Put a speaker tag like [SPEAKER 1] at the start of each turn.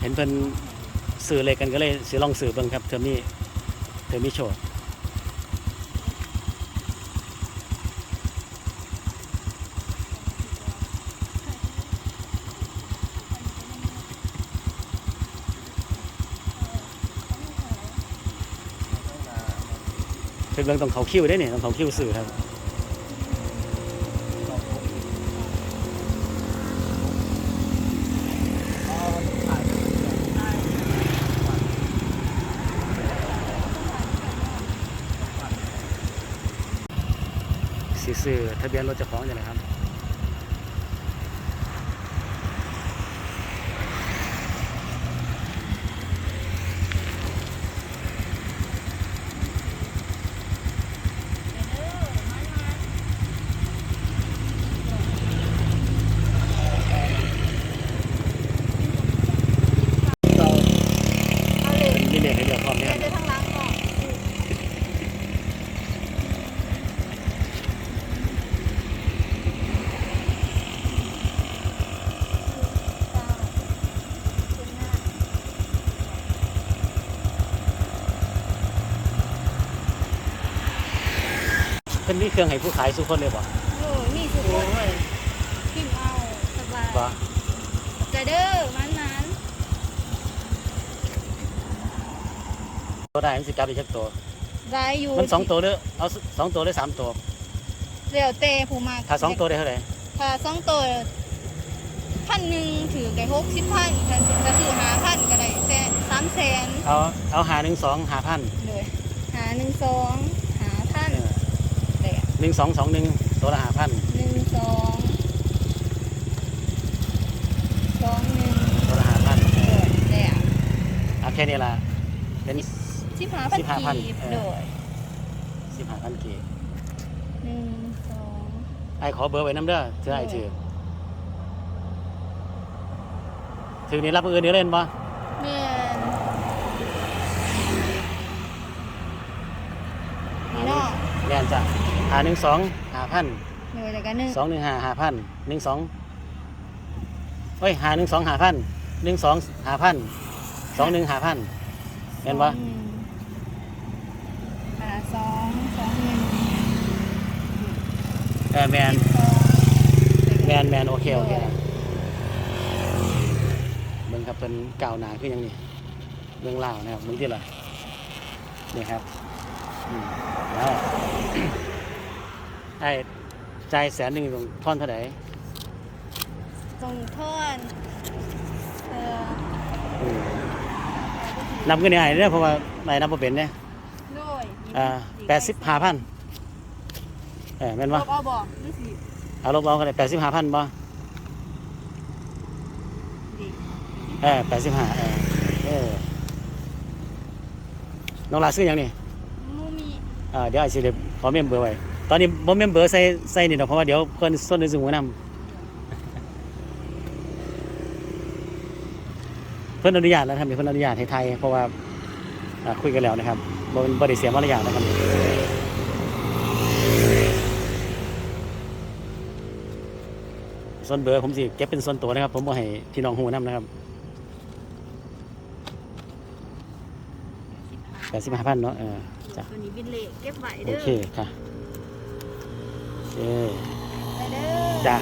[SPEAKER 1] เห็นเพิ่นสื่อเลยกันก็เลยสิลองสื่อเบิ่งครับเทอมนี้เทอมนี้โชว์เพิ่นเบิ่องต้องเขาคิวได้เนี่ยต้องเขาคิวสื่อครับ ซื้อทะเบียนรถเจ้าของอย่างไรครับ
[SPEAKER 2] เอาเลย
[SPEAKER 1] มีเลขให้เลือกพร้อมเนี่ย
[SPEAKER 2] เดี๋ยวทั้งหล้างก่อน
[SPEAKER 1] เพิ่นมีเครื่องให้ผู้ขายสุคนเลยบ่
[SPEAKER 2] โอ้ยนี่สุดโอ้ยพิมพ์เอาสบาย
[SPEAKER 1] บ่
[SPEAKER 2] ใจเด้อมันมัน
[SPEAKER 1] ตัวได้มันสิกลับอีกจักตัว
[SPEAKER 2] ได้อยู่
[SPEAKER 1] มันสองตัวเด้อเอาสองตัวหรือสามตัว
[SPEAKER 2] เดี๋ยวเตะผู้มาก
[SPEAKER 1] ถ้าสองตัวได้เท่าไหร่
[SPEAKER 2] ถ้าสองตัวพันหนึ่งถือไก่หกสิบพันถ้าจะถือหาพันก็ได้แสนสามแสน
[SPEAKER 1] เอาเอาหาหนึ่งสองหาพัน
[SPEAKER 2] เลยหาหนึ่งสองหาพันเลย
[SPEAKER 1] ห นึ่งสองสองหนึ่งตัวละหาพัน
[SPEAKER 2] หนึ่งสองสองหนึ่ง
[SPEAKER 1] ตัวละหาพัน
[SPEAKER 2] เลยเลย
[SPEAKER 1] เอาแค่นี้ละเป็น
[SPEAKER 2] สิบหาพัน
[SPEAKER 1] สิบห้าพัน
[SPEAKER 2] กีบ
[SPEAKER 1] เออ
[SPEAKER 2] เลย
[SPEAKER 1] สิบห้าพันกี
[SPEAKER 2] หนึ่งสอง
[SPEAKER 1] ไอ้ขอเบอร์ไว้น้ำเด้อเธอไอ้ถือถือนี่รับมืออื่นเดี๋ยวเล่นบ่
[SPEAKER 2] แม่นนี่เนาะ
[SPEAKER 1] เล่นจ้ะ หาหนึ่งสองหาพัน
[SPEAKER 2] เลยแต่กันหนึ่ง
[SPEAKER 1] สองหนึ่งหาหาพันหนึ่งสองเฮ้ยหาหนึ่งสองหาพันหนึ่งสองหาพันสองหนึ่งหาพันเห็นปะ
[SPEAKER 2] สองหนึ่งหาสองสองหนึ่ง
[SPEAKER 1] เออแมน
[SPEAKER 2] สอง
[SPEAKER 1] แมนแมนโอเคโอเคเบิ่งครับเป็นเก่าวหนาขึ้นยังนี่เรื่องเล่าวนะครับมึงที่ละนี่ครับอืมแล้ว ไอ้ใจายแสนหนึ่งตรงท่อนเท่าไหร่
[SPEAKER 2] ตรงท่อนเอ่อ
[SPEAKER 1] อืมนับเงินยังไงเนี่ยเพราะว่าไม่นับบ่เป็นเนี่ย
[SPEAKER 2] ด้วย
[SPEAKER 1] อ่าแปดสิบห้าพันเออแม่น
[SPEAKER 2] ล
[SPEAKER 1] ปะ
[SPEAKER 2] บเอาบอกนี่สิ
[SPEAKER 1] เอาลบเอากันเลยแปดสิบห้าพันบ่
[SPEAKER 2] ดี
[SPEAKER 1] เออแปดสิบห้าเออเออน้องลาซื้อหยังนี่
[SPEAKER 2] มูมี
[SPEAKER 1] อ่าเดี๋ยวไอ้สิเดี๋ยวขอเมมเบอร์ไว้ ตอนนี้บ่เมมเบอร์ใส่ใส่นี่ดอกเพราะว่าเดี๋ยวเพิ่นส้นในสูงหัวนำเพิ่นอนุญาตแล้วนะครับเดี๋ยวเพิ่นอนุญาตให้ไทยเพราะว่าอ่าคุยกันแล้วนะครับบ่บ่ได้เสียมารยาทนะครับส่วนเบอร์ผมสิเก็บเป็นส่วนตัวนะครับ ผมบ่ให้พี่น้องฮู้นํนะครับ85,000เนาะเออจ้ะ
[SPEAKER 2] ตัวนี้บินเละเก็บไว้
[SPEAKER 1] โอ
[SPEAKER 2] เด้อ
[SPEAKER 1] เคค่ะโอเค
[SPEAKER 2] ไป เด้อ
[SPEAKER 1] จ้า